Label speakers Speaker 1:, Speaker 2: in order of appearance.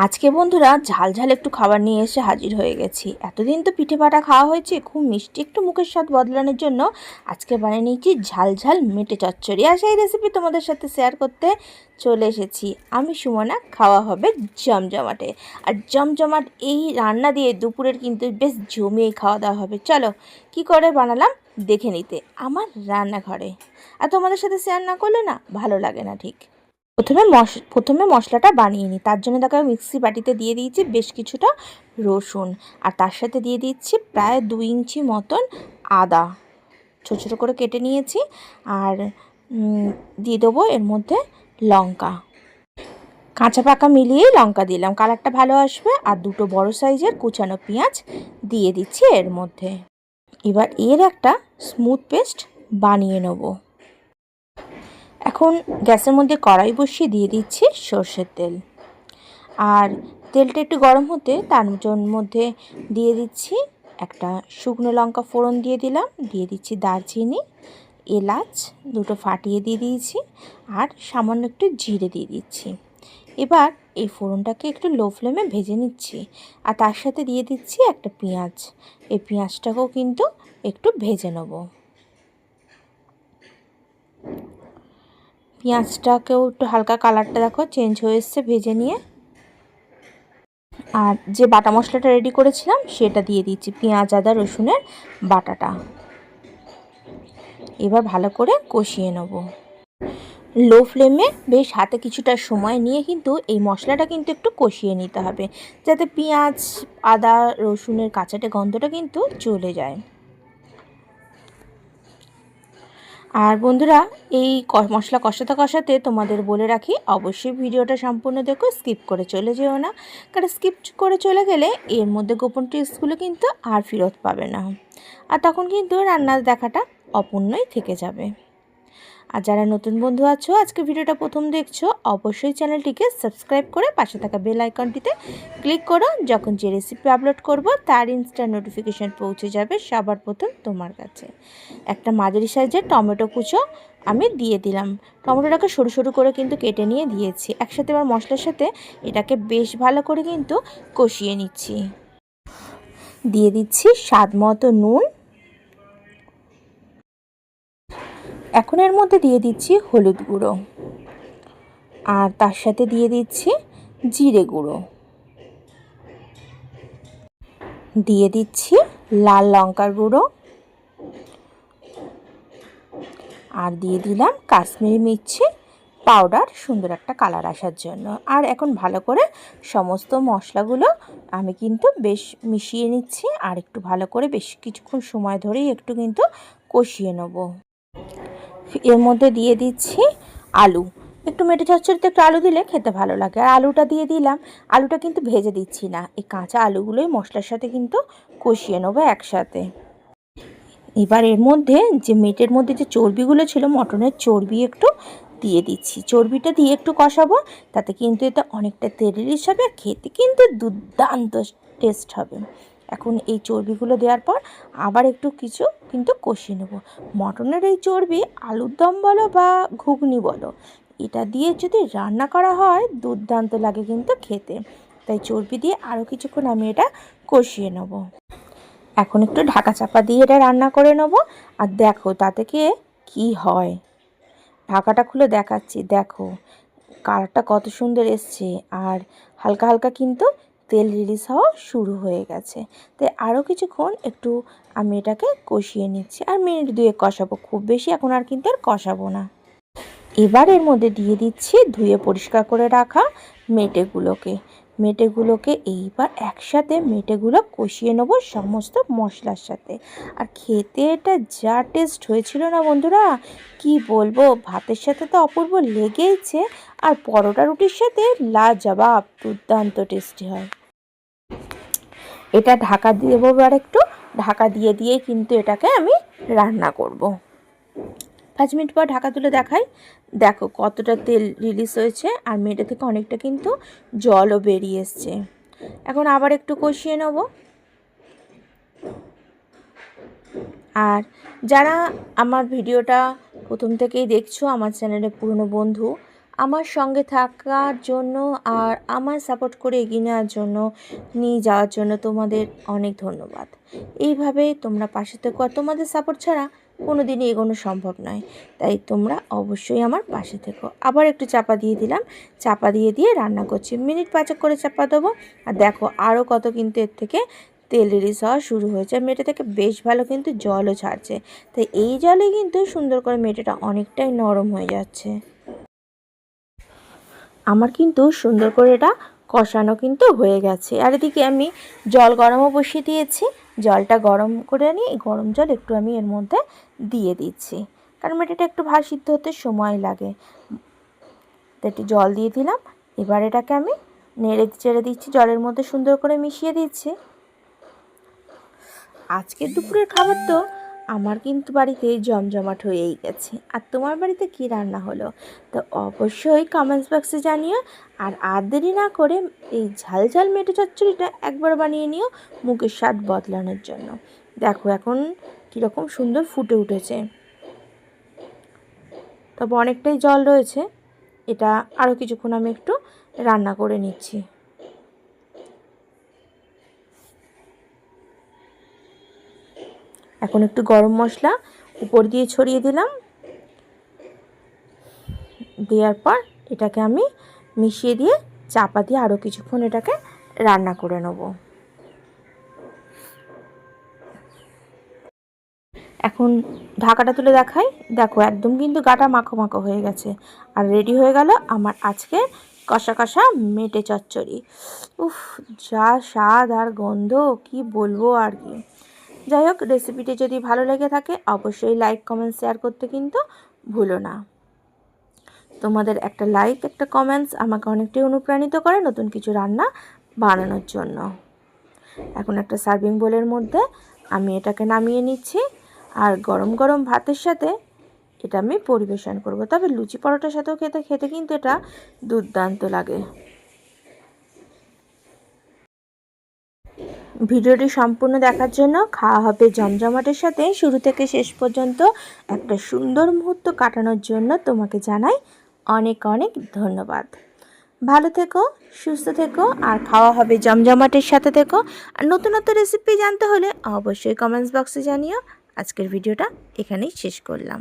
Speaker 1: আজকে বন্ধুরা ঝাল ঝাল একটু খাবার নিয়ে এসে হাজির হয়ে গেছি। এতদিন তো পিঠে পাটা খাওয়া হয়েছে, খুব মিষ্টি একটু মুখের স্বাদ বদলানোর জন্য আজকে বানিয়ে নিয়েছি ঝাল ঝাল মেটে চচ্চড়ি। আর সেই রেসিপি তোমাদের সাথে শেয়ার করতে চলে এসেছি। আমি সুমনা, খাওয়া হবে জমজমাটে। আর জমজমাট এই রান্না দিয়ে দুপুরের কিন্তু বেশ জমিয়ে খাওয়া দাওয়া হবে। চলো, কি করে বানালাম দেখে নিতে। আমার রান্নাঘরে। আর তোমাদের সাথে শেয়ার না করলে না ভালো লাগে না ঠিক। প্রথমে মশ, প্রথমে মশলাটা বানিয়ে নিই। তার জন্য দেখো মিক্সি বাটিতে দিয়ে দিয়েছি বেশ কিছুটা রসুন। আর তার সাথে দিয়ে দিচ্ছি প্রায় দুই ইঞ্চি মতন আদা। ছোটো ছোটো করে কেটে নিয়েছি। আর দিয়ে দেবো এর মধ্যে লঙ্কা। কাঁচা পাকা মিলিয়েই লঙ্কা দিলাম। কালারটা ভালো আসবে। আর দুটো বড় সাইজের কুচানো পেঁয়াজ দিয়ে দিচ্ছি এর মধ্যে। এবার এর একটা স্মুথ পেস্ট বানিয়ে নেব। এখন গ্যাসের মধ্যে কড়াই বসিয়ে দিয়ে দিচ্ছি সর্ষের তেল। আর তেলটা একটু গরম হতে তার মধ্যে দিয়ে দিচ্ছি একটা শুকনো লঙ্কা ফোড়ন দিয়ে দিলাম। দিয়ে দিচ্ছি দারচিনি, এলাচ দুটো ফাটিয়ে দিয়ে দিয়েছি আর সামান্য একটু জিরে দিয়ে দিচ্ছি। এবার এই ফোড়নটাকে একটু লো ফ্লেমে ভেজে নিচ্ছি আর তার সাথে দিয়ে দিচ্ছি একটা পেঁয়াজ। এই পেঁয়াজটাকেও কিন্তু একটু ভেজে নেব। পেঁয়াজটাকেও একটু হালকা কালারটা দেখো চেঞ্জ হয়ে এসছে ভেজে নিয়ে। আর যে বাটা মশলাটা রেডি করেছিলাম, সেটা দিয়ে দিচ্ছি, পেঁয়াজ, আদা, রসুনের বাটাটা। এবার ভালো করে কষিয়ে নেব। লো ফ্লেমে বেশ হাতে কিছুটা সময় নিয়ে কিন্তু এই মশলাটা কিন্তু একটু কষিয়ে নিতে হবে, যাতে পেঁয়াজ, আদা, রসুনের কাঁচাটে গন্ধটা কিন্তু চলে যায়। আর বন্ধুরা, এই মশলা কষাতে কষাতে তোমাদের বলে রাখি, অবশ্যই ভিডিওটা সম্পূর্ণ দেখো, স্কিপ করে চলে যেও না। কারণ স্কিপ করে চলে গেলে এর মধ্যে গোপন টিপসগুলো কিন্তু আর ফেরত পাবে না। আর তখন কিন্তু রান্নার দেখাটা অপূর্ণই থেকে যাবে। আর যারা নতুন বন্ধু আছো, আজকে ভিডিওটা প্রথম দেখছ, অবশ্যই চ্যানেলটিকে সাবস্ক্রাইব করে পাশে থাকা বেল আইকনটিতে ক্লিক করো। যখন যে রেসিপি আপলোড করব, তার ইনস্ট্যান্ট নোটিফিকেশান পৌঁছে যাবে সবার প্রথম তোমার কাছে। একটা মাঝারি সাইজের টমেটো কুচো আমি দিয়ে দিলাম। টমেটোটাকে সরু সরু করে কিন্তু কেটে নিয়ে দিয়েছি। একসাথে এবার মশলার সাথে এটাকে বেশ ভালো করে কিন্তু কষিয়ে নিচ্ছি। দিয়ে দিচ্ছি স্বাদ মতো নুন এখন এর মধ্যে দিয়ে দিচ্ছি হলুদ গুঁড়ো। আর তার সাথে দিয়ে দিচ্ছি জিরে গুঁড়ো। দিয়ে দিচ্ছি লাল লঙ্কার গুঁড়ো। আর দিয়ে দিলাম কাশ্মীরি মির্চি পাউডার সুন্দর একটা কালার আসার জন্য। আর এখন ভালো করে সমস্ত মশলাগুলো আমি কিন্তু বেশ মিশিয়ে নিচ্ছি। আর একটু ভালো করে বেশ কিছুক্ষণ সময় ধরেই একটু কিন্তু কষিয়ে নেব। এর মধ্যে দিয়ে দিচ্ছি আলু। একটু মেটে চচ্চড়িতে একটু আলু দিলে খেতে ভালো লাগে। আর আলুটা দিয়ে দিলাম। আলুটা কিন্তু ভেজে দিচ্ছি না। এই কাঁচা আলুগুলোই মশলার সাথে কিন্তু কষিয়ে নেব একসাথে। এবার এর মধ্যে যে মেটের মধ্যে যে চর্বিগুলো ছিল, মটনের চর্বি একটু দিয়ে দিচ্ছি। চর্বিটা দিয়ে একটু কষাবো, তাতে কিন্তু এটা অনেকটা তেল রিলিজ হবে আর খেতে কিন্তু দুর্দান্ত টেস্ট হবে। এখন এই চর্বিগুলো দেওয়ার পর আবার একটু কিছু কিন্তু কষিয়ে নেব। মটনের এই চর্বি আলুর দম বলো বা ঘুগনি বলো, এটা দিয়ে যদি রান্না করা হয় দুর্দান্ত লাগে কিন্তু খেতে। তাই চর্বি দিয়ে আরও কিছুক্ষণ আমি এটা কষিয়ে নেব। এখন একটু ঢাকা চাপা দিয়ে এটা রান্না করে নেব। আর দেখো তাতে কি কী হয়। ঢাকাটা খুলে দেখাচ্ছি, দেখো। কালারটা কত সুন্দর এসছে। আর হালকা হালকা কিন্তু তেল রিলিজ হওয়া শুরু হয়ে গেছে। তাই আরও কিছুক্ষণ একটু আমি এটাকে কষিয়ে নিচ্ছি। আর মিনিট দুয়ে কষাবো, খুব বেশি এখন আর কিন্তু আর কষাবো না। এবার এর মধ্যে দিয়ে দিচ্ছি ধুয়ে পরিষ্কার করে রাখা মেটেগুলোকে। মেটেগুলোকে এইবার একসাথে মেটেগুলো কষিয়ে নেব সমস্ত মশলার সাথে। আর খেতে এটা যা টেস্ট হয়েছিল না বন্ধুরা, কি বলব? ভাতের সাথে তো অপূর্ব লেগেইছে। আর পরোটা রুটির সাথে লাজবাব, দুর্দান্ত টেস্টি হয়। এটা ঢাকা দিয়ে দেবো আর একটু। ঢাকা দিয়ে দিয়েই কিন্তু এটাকে আমি রান্না করব। পাঁচ মিনিট পর ঢাকা তুলে দেখাই। দেখো কতটা তেল রিলিজ হয়েছে আর মেয়েটা থেকে অনেকটা কিন্তু জলও বেরিয়ে এসছে। এখন আবার একটু কষিয়ে নেব। আর যারা আমার ভিডিওটা প্রথম থেকেই দেখছ, আমার চ্যানেলে পুরনো বন্ধু আমার সঙ্গে থাকার জন্য আর আমার সাপোর্ট করে এগিয়ে নেওয়ার জন্য, নিয়ে যাওয়ার জন্য তোমাদের অনেক ধন্যবাদ। এইভাবে তোমরা পাশে থেকো আর তোমাদের সাপোর্ট ছাড়া কোনো দিনই এগোনো সম্ভব নয়। তাই তোমরা অবশ্যই আমার পাশে থেকো। আবার একটু চাপা দিয়ে দিলাম। চাপা দিয়ে দিয়ে রান্না করছি। মিনিট পাঁচক করে চাপা দেবো। আর দেখো আরও কত কিন্তু এর থেকে তেল রিলিজ হওয়া শুরু হয়েছে। মেটে থেকে বেশ ভালো কিন্তু জলও ছাড়ছে। তাই এই জলে কিন্তু সুন্দর করে মেটেটা অনেকটাই নরম হয়ে যাচ্ছে। আমার কিন্তু সুন্দর করে এটা কষানো কিন্তু হয়ে গেছে। আর এদিকে আমি জল গরমও বসিয়ে দিয়েছি। জলটা গরম করে নিয়ে গরম জল একটু আমি এর মধ্যে দিয়ে দিচ্ছি। কারণ মেটেটা একটু সিদ্ধ হতে সময় লাগে। একটু জল দিয়ে দিলাম। এবার এটাকে আমি নেড়ে চেড়ে দিচ্ছি, জলের মধ্যে সুন্দর করে মিশিয়ে দিচ্ছি। আজকের দুপুরের খাবার তো আমার কিন্তু বাড়িতে জমজমাট হয়েই গেছে। আর তোমার বাড়িতে কি রান্না হলো? তো অবশ্যই কমেন্টস বক্সে জানিও। আর আর দেরি না করে এই ঝাল ঝাল মেটে চচ্চড়িটা একবার বানিয়ে নিও মুখের স্বাদ বদলানোর জন্য। দেখো এখন কীরকম সুন্দর ফুটে উঠেছে। তবে অনেকটাই জল রয়েছে। এটা আরও কিছুক্ষণ আমি একটু রান্না করে নিচ্ছি। এখন একটু গরম মশলা উপর দিয়ে ছড়িয়ে দিলাম। দেওয়ার পর এটাকে আমি মিশিয়ে দিয়ে চাপা দিয়ে আরও কিছুক্ষণ এটাকে রান্না করে নেব। এখন ঢাকাটা তুলে দেখাই। দেখো একদম কিন্তু গাটা মাখো মাখো হয়ে গেছে। আর রেডি হয়ে গেল আমার আজকে কষা কষা মেটে চচ্চড়ি। উফ, যা স্বাদ আর গন্ধ, কি বলব আর কি। যাই হোক রেসিপিটি যদি ভালো লেগে থাকে, অবশ্যই লাইক কমেন্ট শেয়ার করতে কিন্তু ভুলো না। তোমাদের একটা লাইক একটা কমেন্টস আমাকে অনেকটাই অনুপ্রাণিত করে নতুন কিছু রান্না বানানোর জন্য। এখন একটা সার্ভিং বোলের মধ্যে আমি এটাকে নামিয়ে নিচ্ছি, আর গরম গরম ভাতের সাথে এটা আমি পরিবেশন করব। তবে লুচি পরোটার সাথেও খেতে খেতে কিন্তু এটা দুর্দান্ত লাগে। ভিডিওটি সম্পূর্ণ দেখার জন্য খাওয়া হবে জমজমাটের সাথে। শুরু থেকে শেষ পর্যন্ত একটা সুন্দর মুহূর্ত কাটানোর জন্য তোমাকে জানাই অনেক অনেক ধন্যবাদ। ভালো থেকো, সুস্থ থেকো, আর খাওয়া হবে জমজমাটের সাথে থেকো। আর নতুন নতুন রেসিপি জানতে হলে অবশ্যই কমেন্টস বক্সে জানিও। আজকের ভিডিওটা এখানেই শেষ করলাম।